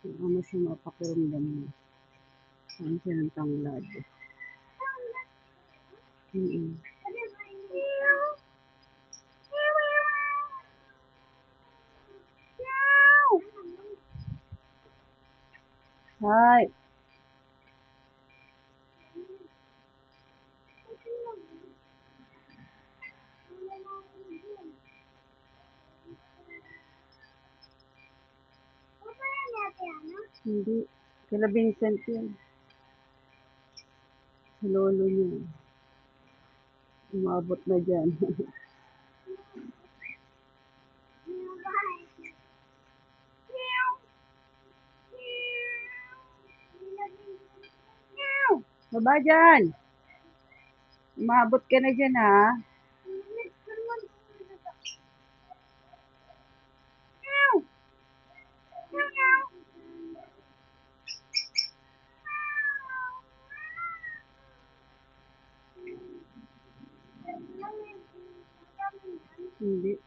Kung ano siya mapakiramdam mo. Saan siya ng tanglad. Mm Hi. Hindi. Kila Vincent yun. Sa lolo niya. Umabot na dyan. Baba dyan. Umabot ka na dyan ha. Hindi.